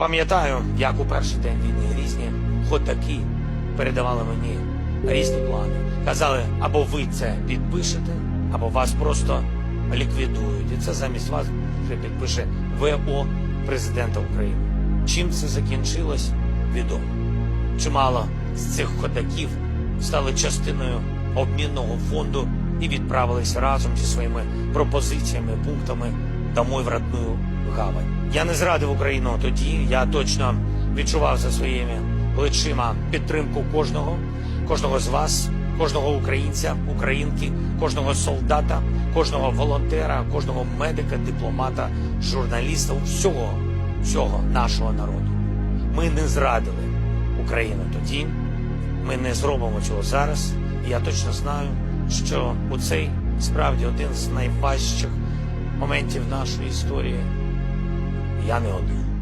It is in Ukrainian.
Пам'ятаю, як у перший день війни різні ходаки передавали мені різні плани. Казали, або ви це підпишете, або вас просто ліквідують. І це замість вас вже підпише ВО президента України. Чим це закінчилось, відомо. Чимало з цих ходаків стали частиною обмінного фонду і відправились разом зі своїми пропозиціями, пунктами домой в родную гавань. Я не зрадив Україну тоді. Я точно відчував за своїми плечима підтримку кожного, кожного з вас, кожного українця, українки, кожного солдата, кожного волонтера, кожного медика, дипломата, журналіста, всього, всього нашого народу. Ми не зрадили Україну тоді. Ми не зробимо цього зараз. Я точно знаю, що у цей справді один з найважчих моментів нашої історії Yan oldu.